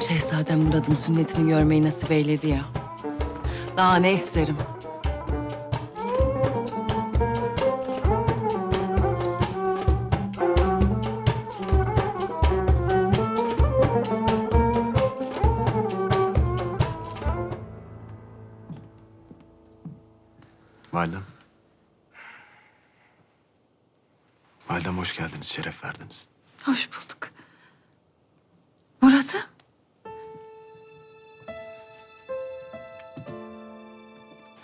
evladın sünnetini görmeyi nasip eyledi ya. Daha ne isterim? Validem. Validem hoş geldiniz, şeref verdiniz. Hoş bulduk. Murat'ım.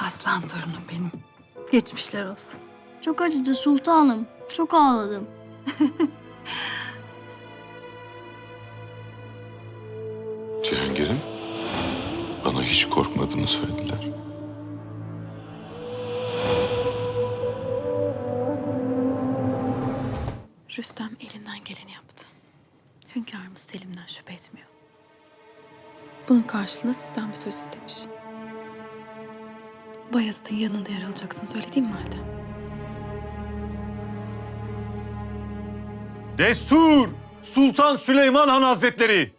Aslan torunum benim. Geçmişler olsun. Çok acıdı sultanım. Çok ağladım. Cihangir'im bana hiç korkmadığını söylediler. Rüstem elinden geleni yaptı. Hünkârımız Selim'den şüphe etmiyor. Bunun karşılığında sizden bir söz istemiş. Bayezid'in yanında yer alacaksın söylediğim mi halde? Destur! Sultan Süleyman Han Hazretleri!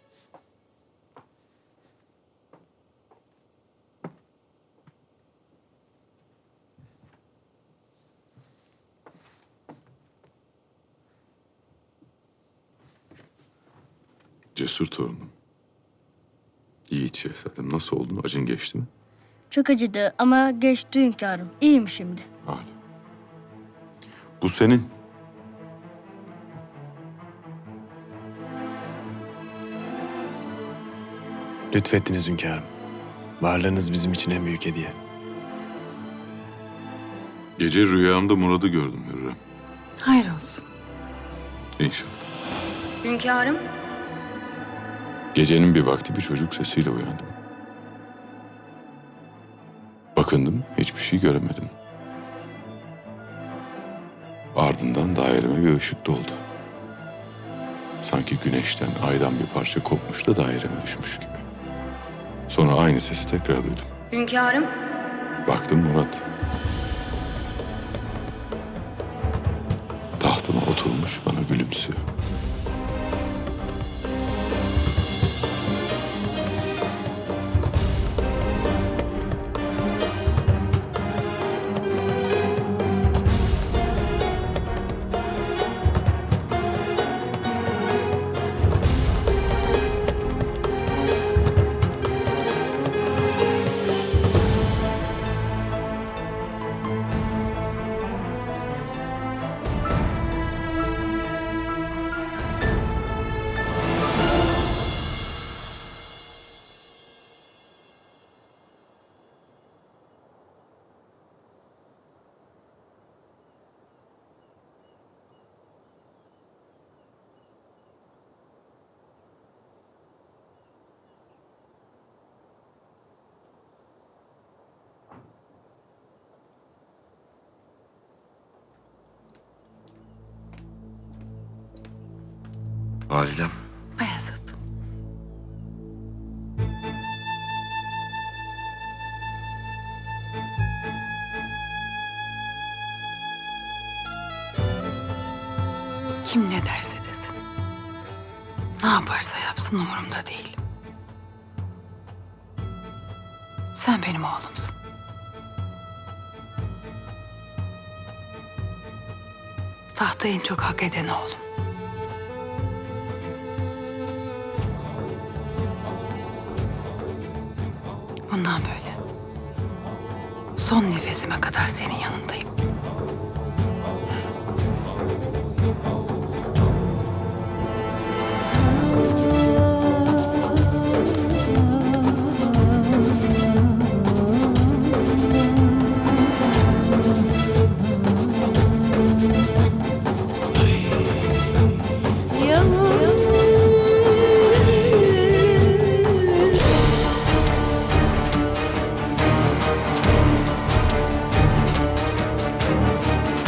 Cesur torunum. Yiğit şehzadem nasıl oldun? Acın geçti mi? Çok acıdı ama geçti hünkârım. İyiyim şimdi. Hala. Bu senin. Lütfettiniz hünkârım. Varlığınız bizim için en büyük hediye. Gece rüyamda Murad'ı gördüm Hürrem. Hayır olsun. İnşallah. Hünkârım? Gecenin bir vakti bir çocuk sesiyle uyandım. Bakındım, hiçbir şey göremedim. Ardından daireme bir ışık doldu. Sanki güneşten, aydan bir parça kopmuş da daireme düşmüş gibi. Sonra aynı sesi tekrar duydum. Hünkârım? Baktım Murat. Tahtına oturmuş bana gülümsüyor. Validem. Bayezid. Kim ne derse desin. Ne yaparsa yapsın umurumda değil. Sen benim oğlumsun. Tahta en çok hak eden oğlum. Bundan böyle. Son nefesime kadar senin yanındayım.